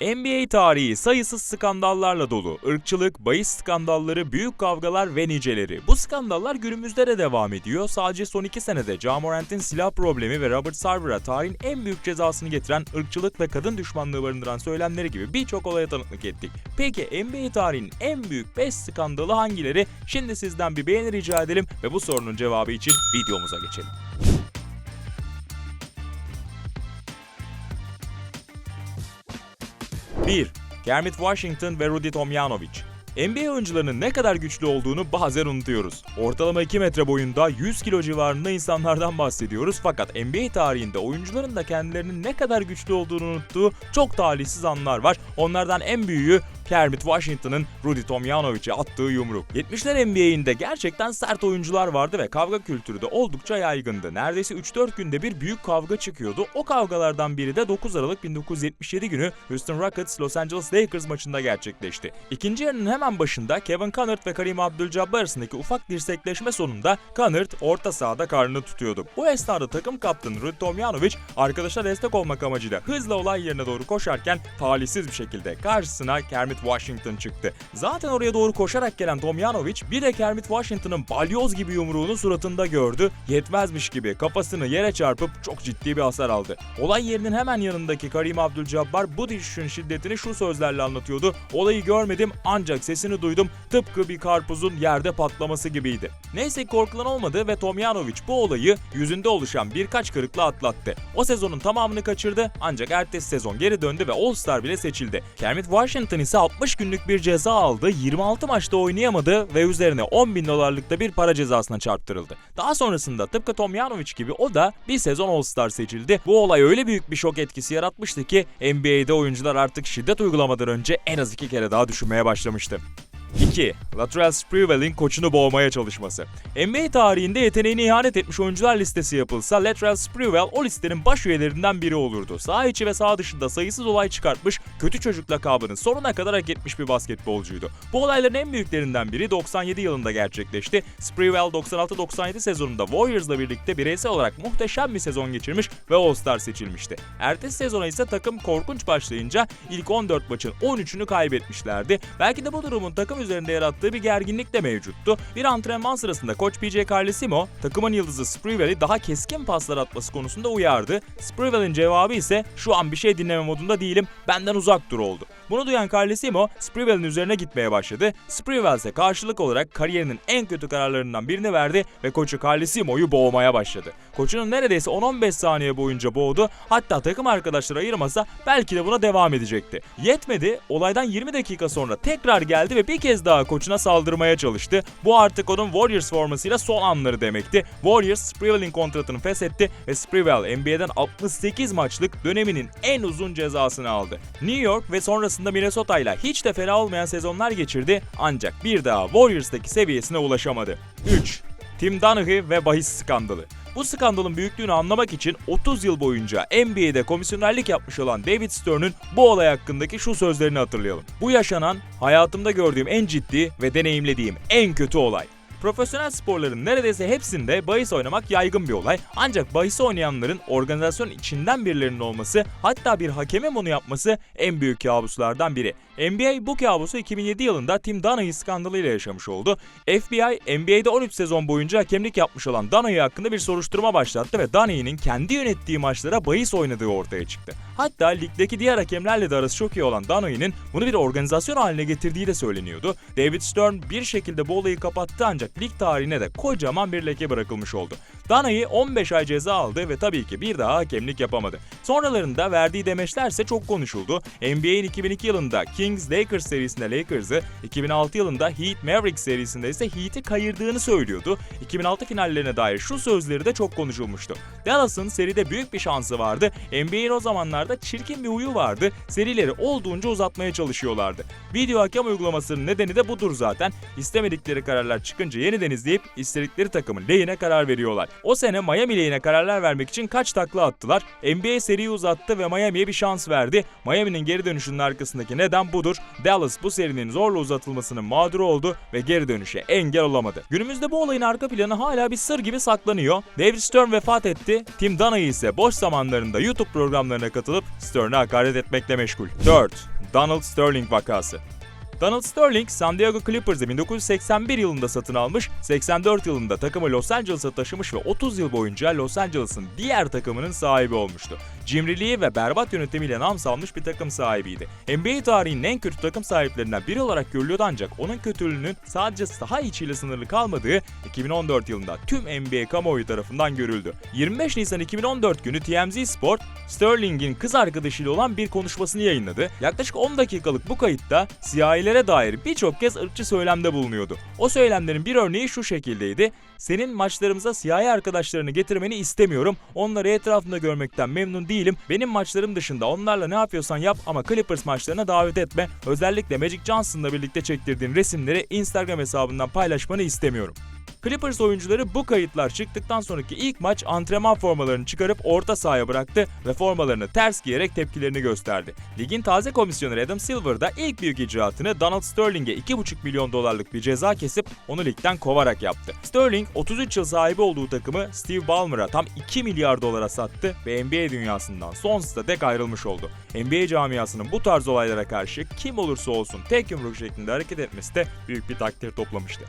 NBA tarihi sayısız skandallarla dolu. Irkçılık, bahis skandalları, büyük kavgalar ve niceleri. Bu skandallar günümüzde de devam ediyor. Sadece son iki senede Ja Morant'in silah problemi ve Robert Sarver'a tarihin en büyük cezasını getiren ırkçılık ve kadın düşmanlığı barındıran söylemleri gibi birçok olaya tanıklık ettik. Peki NBA tarihinin en büyük 5 skandalı hangileri? Şimdi sizden bir beğeni rica edelim ve bu sorunun cevabı için videomuza geçelim. 1. Kermit Washington ve Rudy Tomjanovic NBA oyuncularının ne kadar güçlü olduğunu bazen unutuyoruz. Ortalama 2 metre boyunda 100 kilo civarında insanlardan bahsediyoruz fakat NBA tarihinde oyuncuların da kendilerinin ne kadar güçlü olduğunu unuttuğu çok talihsiz anlar var. Onlardan en büyüğü Kermit Washington'ın Rudy Tomjanovic'e attığı yumruk. 70'ler NBA'inde gerçekten sert oyuncular vardı ve kavga kültürü de oldukça yaygındı. Neredeyse 3-4 günde bir büyük kavga çıkıyordu. O kavgalardan biri de 9 Aralık 1977 günü Houston Rockets Los Angeles Lakers maçında gerçekleşti. İkinci yarının hemen başında Kevin Connard ve Kareem Abdul-Jabbar arasındaki ufak dirsekleşme sonunda Connard orta sahada karnını tutuyordu. Bu esnada takım kaptanı Rudy Tomjanovic arkadaşa destek olmak amacıyla hızla olay yerine doğru koşarken talihsiz bir şekilde karşısına Kermit Washington çıktı. Zaten oraya doğru koşarak gelen Tomjanovic bir de Kermit Washington'ın balyoz gibi yumruğunu suratında gördü. Yetmezmiş gibi kafasını yere çarpıp çok ciddi bir hasar aldı. Olay yerinin hemen yanındaki Kareem Abdul-Jabbar bu düşüşün şiddetini şu sözlerle anlatıyordu. Olayı görmedim ancak sesini duydum tıpkı bir karpuzun yerde patlaması gibiydi. Neyse korkulan olmadı ve Tomjanovic bu olayı yüzünde oluşan birkaç kırıkla atlattı. O sezonun tamamını kaçırdı ancak ertesi sezon geri döndü ve All-Star bile seçildi. Kermit Washington ise 60 günlük bir ceza aldı, 26 maçta oynayamadı ve üzerine 10 bin dolarlık bir para cezasına çarptırıldı. Daha sonrasında tıpkı Tomjanovic gibi o da bir sezon All-Star seçildi. Bu olay öyle büyük bir şok etkisi yaratmıştı ki NBA'de oyuncular artık şiddet uygulamadan önce en az iki kere daha düşünmeye başlamıştı. 2. Latrell Sprewell'in koçunu boğmaya çalışması. NBA tarihinde yeteneğine ihanet etmiş oyuncular listesi yapılsa Latrell Sprewell o listenin baş üyelerinden biri olurdu. Sağ içi ve sağ dışında sayısız olay çıkartmış, kötü çocuk lakabını sonuna kadar hak etmiş bir basketbolcuydu. Bu olayların en büyüklerinden biri 97 yılında gerçekleşti. Sprewell 96-97 sezonunda Warriors'la birlikte bireysel olarak muhteşem bir sezon geçirmiş ve All-Star seçilmişti. Ertesi sezona ise takım korkunç başlayınca ilk 14 maçın 13'ünü kaybetmişlerdi. Belki de bu durumun takım üzerinde yarattığı bir gerginlik de mevcuttu. Bir antrenman sırasında koç PJ Carlesimo takımın yıldızı Sprewell'i daha keskin paslar atması konusunda uyardı. Sprewell'in cevabı ise şu an bir şey dinleme modunda değilim benden uzak dur oldu. Bunu duyan Carlesimo Sprewell'in üzerine gitmeye başladı. Sprewell ise karşılık olarak kariyerinin en kötü kararlarından birini verdi ve koçu Carlesimo'yu boğmaya başladı. Koçunun neredeyse 10-15 saniye boyunca boğdu. Hatta takım arkadaşları ayırmasa belki de buna devam edecekti. Yetmedi. Olaydan 20 dakika sonra tekrar geldi ve bir kez daha koçuna saldırmaya çalıştı. Bu artık onun Warriors formasıyla son anları demekti. Warriors Sprewell'in kontratını feshetti ve Sprewell NBA'den 68 maçlık döneminin en uzun cezasını aldı. New York ve sonrasında Minnesota ile hiç de fena olmayan sezonlar geçirdi ancak bir daha Warriors'taki seviyesine ulaşamadı. 3. Tim Donaghy ve bahis skandalı. Bu skandalın büyüklüğünü anlamak için 30 yıl boyunca NBA'de komisyonerlik yapmış olan David Stern'ın bu olay hakkındaki şu sözlerini hatırlayalım. Bu yaşanan hayatımda gördüğüm en ciddi ve deneyimlediğim en kötü olay. Profesyonel sporların neredeyse hepsinde bahis oynamak yaygın bir olay. Ancak bahis oynayanların organizasyon içinden birilerinin olması, hatta bir hakemin bunu yapması en büyük kabuslardan biri. NBA bu kabusu 2007 yılında Tim Donaghy skandalıyla yaşamış oldu. FBI, NBA'de 13 sezon boyunca hakemlik yapmış olan Donaghy hakkında bir soruşturma başlattı ve Donaghy'nin kendi yönettiği maçlara bahis oynadığı ortaya çıktı. Hatta ligdeki diğer hakemlerle de arası çok iyi olan Donaghy'nin bunu bir organizasyon haline getirdiği de söyleniyordu. David Stern bir şekilde bu olayı kapattı ancak lig tarihine de kocaman bir leke bırakılmış oldu. Donaghy 15 ay ceza aldı ve tabii ki bir daha hakemlik yapamadı. Sonralarında verdiği demeçlerse çok konuşuldu. NBA'in 2002 yılında Kings Lakers serisinde Lakers'ı, 2006 yılında Heat Mavericks serisinde ise Heat'i kayırdığını söylüyordu. 2006 finallerine dair şu sözleri de çok konuşulmuştu. Dallas'ın seride büyük bir şansı vardı. NBA'in o zamanlarda çirkin bir huyu vardı. Serileri olduğunca uzatmaya çalışıyorlardı. Video hakem uygulamasının nedeni de budur zaten. İstemedikleri kararlar çıkınca yeniden izleyip istedikleri takımın lehine karar veriyorlar. O sene Miami lehine kararlar vermek için kaç takla attılar. NBA seriyi uzattı ve Miami'ye bir şans verdi. Miami'nin geri dönüşünün arkasındaki neden budur. Dallas bu serinin zorla uzatılmasının mağduru oldu ve geri dönüşe engel olamadı. Günümüzde bu olayın arka planı hala bir sır gibi saklanıyor. David Stern vefat etti. Tim Donaghy ise boş zamanlarında YouTube programlarına katılıp Stern'e hakaret etmekle meşgul. 4. Donald Sterling vakası. Donald Sterling, San Diego Clippers'ı 1981 yılında satın almış, 84 yılında takımı Los Angeles'a taşımış ve 30 yıl boyunca Los Angeles'ın diğer takımının sahibi olmuştu. Cimriliği ve berbat yönetimiyle nam salmış bir takım sahibiydi. NBA tarihinin en kötü takım sahiplerinden biri olarak görülüyordu ancak onun kötülüğünün sadece saha içiyle sınırlı kalmadığı 2014 yılında tüm NBA kamuoyu tarafından görüldü. 25 Nisan 2014 günü TMZ Sport, Sterling'in kız arkadaşıyla olan bir konuşmasını yayınladı. Yaklaşık 10 dakikalık bu kayıtta siyahilere dair birçok kez ırkçı söylemde bulunuyordu. O söylemlerin bir örneği şu şekildeydi. Senin maçlarımıza siyahi arkadaşlarını getirmeni istemiyorum. Onları etrafında görmekten memnun değilim. Benim maçlarım dışında onlarla ne yapıyorsan yap ama Clippers maçlarına davet etme. Özellikle Magic Johnson'la birlikte çektirdiğin resimleri Instagram hesabından paylaşmanı istemiyorum. Clippers oyuncuları bu kayıtlar çıktıktan sonraki ilk maç antrenman formalarını çıkarıp orta sahaya bıraktı ve formalarını ters giyerek tepkilerini gösterdi. Ligin taze komisyoneri Adam Silver da ilk büyük icraatını Donald Sterling'e 2,5 milyon dolarlık bir ceza kesip onu ligden kovarak yaptı. Sterling 33 yıl sahibi olduğu takımı Steve Ballmer'a tam 2 milyar dolara sattı ve NBA dünyasından sonsuza dek ayrılmış oldu. NBA camiasının bu tarz olaylara karşı kim olursa olsun tek yumruk şeklinde hareket etmesi de büyük bir takdir toplamıştı.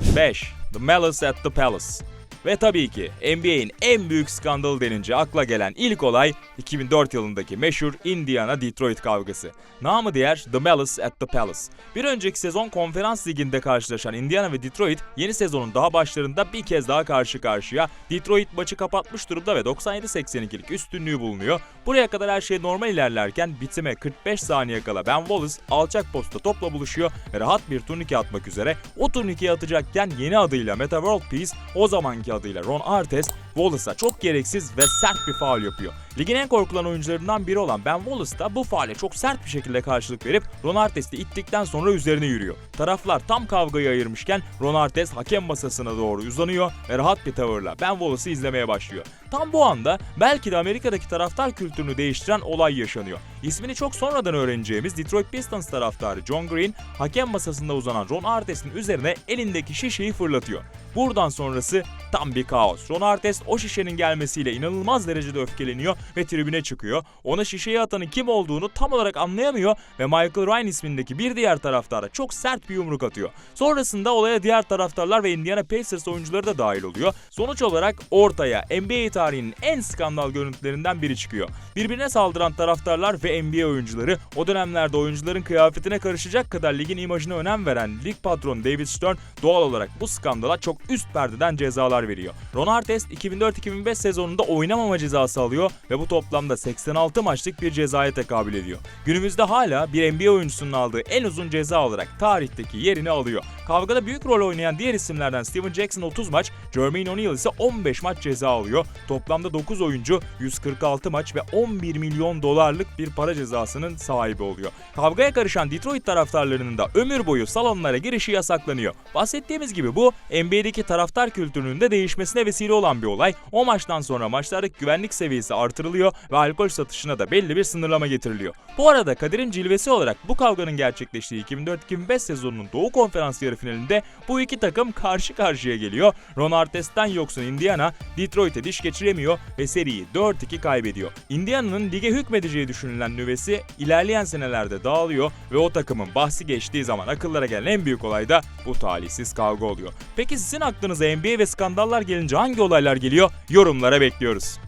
5. The Malice at the Palace ve tabii ki NBA'in en büyük skandalı denince akla gelen ilk olay 2004 yılındaki meşhur Indiana-Detroit kavgası. Namı diğer The Malice at the Palace. Bir önceki sezon konferans liginde karşılaşan Indiana ve Detroit yeni sezonun daha başlarında bir kez daha karşı karşıya. Detroit maçı kapatmış durumda ve 97-82'lik üstünlüğü bulunuyor. Buraya kadar her şey normal ilerlerken bitime 45 saniye kala Ben Wallace alçak posta topla buluşuyor ve rahat bir turnike atmak üzere. O turnikeyi atacakken yeni adıyla Meta World Peace o zamanki adıyla. Ron Artest Wallace'a çok gereksiz ve sert bir faul yapıyor. Ligin en korkulan oyuncularından biri olan Ben Wallace da bu faale çok sert bir şekilde karşılık verip Ron Artest'i ittikten sonra üzerine yürüyor. Taraflar tam kavgayı ayırmışken Ron Artest hakem masasına doğru uzanıyor ve rahat bir tavırla Ben Wallace'ı izlemeye başlıyor. Tam bu anda belki de Amerika'daki taraftar kültürünü değiştiren olay yaşanıyor. İsmini çok sonradan öğreneceğimiz Detroit Pistons taraftarı John Green hakem masasında uzanan Ron Artest'in üzerine elindeki şişeyi fırlatıyor. Buradan sonrası tam bir kaos. Ron Artest o şişenin gelmesiyle inanılmaz derecede öfkeleniyor ve tribüne çıkıyor. Ona şişeyi atanın kim olduğunu tam olarak anlayamıyor ve Michael Ryan ismindeki bir diğer taraftara çok sert bir yumruk atıyor. Sonrasında olaya diğer taraftarlar ve Indiana Pacers oyuncuları da dahil oluyor. Sonuç olarak ortaya NBA tarihinin en skandal görüntülerinden biri çıkıyor. Birbirine saldıran taraftarlar ve NBA oyuncuları o dönemlerde oyuncuların kıyafetine karışacak kadar ligin imajına önem veren lig patronu David Stern doğal olarak bu skandala çok üst perdeden cezalar veriyor. Ron Artest 2004-2005 sezonunda oynamama cezası alıyor ve bu toplamda 86 maçlık bir cezaya tekabül ediyor. Günümüzde hala bir NBA oyuncusunun aldığı en uzun ceza olarak tarihteki yerini alıyor. Kavgada büyük rol oynayan diğer isimlerden Steven Jackson 30 maç, Jermaine O'Neal ise 15 maç ceza alıyor. Toplamda 9 oyuncu 146 maç ve 11 milyon dolarlık bir para cezasının sahibi oluyor. Kavgaya karışan Detroit taraftarlarının da ömür boyu salonlara girişi yasaklanıyor. Bahsettiğimiz gibi bu NBA'deki taraftar kültürünün de değişmesine vesile olan bir olay. O maçtan sonra maçlardaki güvenlik seviyesi artırılıyor ve alkol satışına da belli bir sınırlama getiriliyor. Bu arada kaderin cilvesi olarak bu kavganın gerçekleştiği 2004-2005 sezonunun Doğu Konferans yarı finalinde bu iki takım karşı karşıya geliyor. Ron Artest'ten yoksun Indiana, Detroit'e diş geçiremiyor ve seriyi 4-2 kaybediyor. Indiana'nın lige hükmedeceği düşünülen nüvesi ilerleyen senelerde dağılıyor ve o takımın bahsi geçtiği zaman akıllara gelen en büyük olay da bu talihsiz kavga oluyor. Peki sizin aklınıza NBA ve skandallar gelince hangi olaylar geliyor? Yorumlara bekliyoruz.